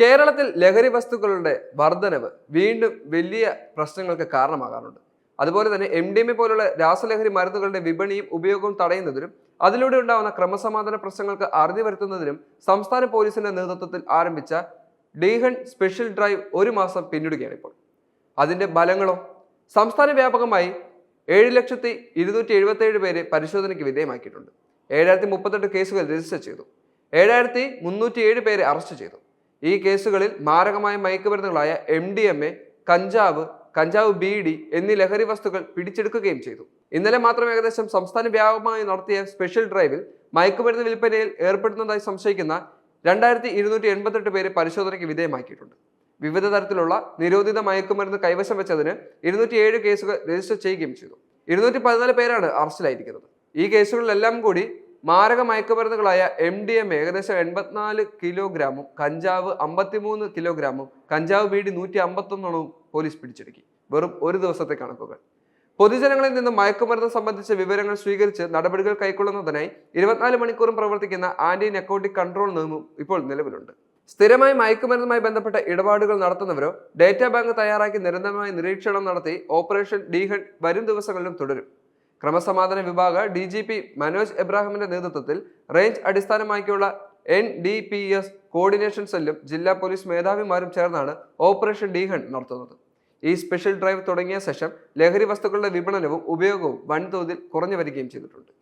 കേരളത്തിൽ ലഹരി വസ്തുക്കളുടെ വർധനവ് വീണ്ടും വലിയ പ്രശ്നങ്ങൾക്ക് കാരണമാകാറുണ്ട്. അതുപോലെ തന്നെ എം ഡി എം എ പോലുള്ള രാസലഹരി മരുന്നുകളുടെ വിപണിയും ഉപയോഗവും തടയുന്നതിനും അതിലൂടെ ഉണ്ടാകുന്ന ക്രമസമാധാന പ്രശ്നങ്ങൾക്ക് അറുതി വരുത്തുന്നതിനും സംസ്ഥാന പോലീസിന്റെ നേതൃത്വത്തിൽ ആരംഭിച്ച ഡീഹൺ സ്പെഷ്യൽ ഡ്രൈവ് ഒരു മാസം പിന്നിടുകയാണ് ഇപ്പോൾ. അതിന്റെ ഫലങ്ങളോ? സംസ്ഥാന വ്യാപകമായി ഏഴ് ലക്ഷത്തി ഇരുന്നൂറ്റി എഴുപത്തി ഏഴ് പേരെ പരിശോധനയ്ക്ക് വിധേയമാക്കിയിട്ടുണ്ട്. ഏഴായിരത്തി മുപ്പത്തെട്ട് കേസുകൾ രജിസ്റ്റർ ചെയ്തു. ഏഴായിരത്തി മുന്നൂറ്റി ഏഴ് പേരെ അറസ്റ്റ് ചെയ്തു. ഈ കേസുകളിൽ മാരകമായ മയക്കുമരുന്നുകളായ എം ഡി എം എ കഞ്ചാവ് കഞ്ചാവ് ബി ഡി എന്നീ ലഹരി വസ്തുക്കൾ പിടിച്ചെടുക്കുകയും ചെയ്തു. ഇന്നലെ മാത്രം ഏകദേശം സംസ്ഥാന വ്യാപകമായി നടത്തിയ സ്പെഷ്യൽ ഡ്രൈവിൽ മയക്കുമരുന്ന് വിൽപ്പനയിൽ ഏർപ്പെടുന്നതായി സംശയിക്കുന്ന രണ്ടായിരത്തി ഇരുന്നൂറ്റി എൺപത്തെട്ട് പേരെ പരിശോധനയ്ക്ക് വിധേയമാക്കിയിട്ടുണ്ട്. വിവിധ തരത്തിലുള്ള നിരോധിത മയക്കുമരുന്ന് കൈവശം വെച്ചതിന് ഇരുന്നൂറ്റി ഏഴ് കേസുകൾ രജിസ്റ്റർ ചെയ്യുകയും ചെയ്തു. ഇരുന്നൂറ്റി പതിനാല് പേരാണ് അറസ്റ്റിലായിരിക്കുന്നത്. ഈ കേസുകളിലെല്ലാം കൂടി മാരക മയക്കുമരുന്നുകളായ എം ഡി എം ഏകദേശം എൺപത്തിനാല് കിലോഗ്രാമും കഞ്ചാവ് അമ്പത്തിമൂന്ന് കിലോഗ്രാമും കഞ്ചാവ് ബീഡി നൂറ്റി അമ്പത്തൊന്നെണ്ണവും പോലീസ് പിടിച്ചെടുക്കി. വെറും ഒരു ദിവസത്തെ കണക്കുകൾ. പൊതുജനങ്ങളിൽ നിന്ന് മയക്കുമരുന്ന് സംബന്ധിച്ച വിവരങ്ങൾ സ്വീകരിച്ച് നടപടികൾ കൈക്കൊള്ളുന്നതിനായി ഇരുപത്തിനാല് മണിക്കൂറും പ്രവർത്തിക്കുന്ന ആന്റി നെക്കോട്ടിക് കൺട്രോൾ നിയമം ഇപ്പോൾ നിലവിലുണ്ട്. സ്ഥിരമായി മയക്കുമരുന്നുമായി ബന്ധപ്പെട്ട ഇടപാടുകൾ നടത്തുന്നവരോ ഡേറ്റാ ബാങ്ക് തയ്യാറാക്കി നിരന്തരമായി നിരീക്ഷണം നടത്തി ഓപ്പറേഷൻ ഡീഹൺ വരും ദിവസങ്ങളിലും തുടരും. ക്രമസമാധാന വിഭാഗ ഡി ജി പി മനോജ് എബ്രാഹിമിന്റെ നേതൃത്വത്തിൽ റേഞ്ച് അടിസ്ഥാനമാക്കിയുള്ള N D P S coordination സെല്ലും ജില്ലാ പോലീസ് മേധാവിമാരും ചേർന്നാണ് ഓപ്പറേഷൻ ഡീഹൺ നടത്തുന്നത്. ഈ സ്പെഷ്യൽ ഡ്രൈവ് തുടങ്ങിയ ശേഷം ലഹരി വസ്തുക്കളുടെ വിപണനവും ഉപയോഗവും വൻതോതിൽ കുറഞ്ഞു വരികയും ചെയ്തിട്ടുണ്ട്.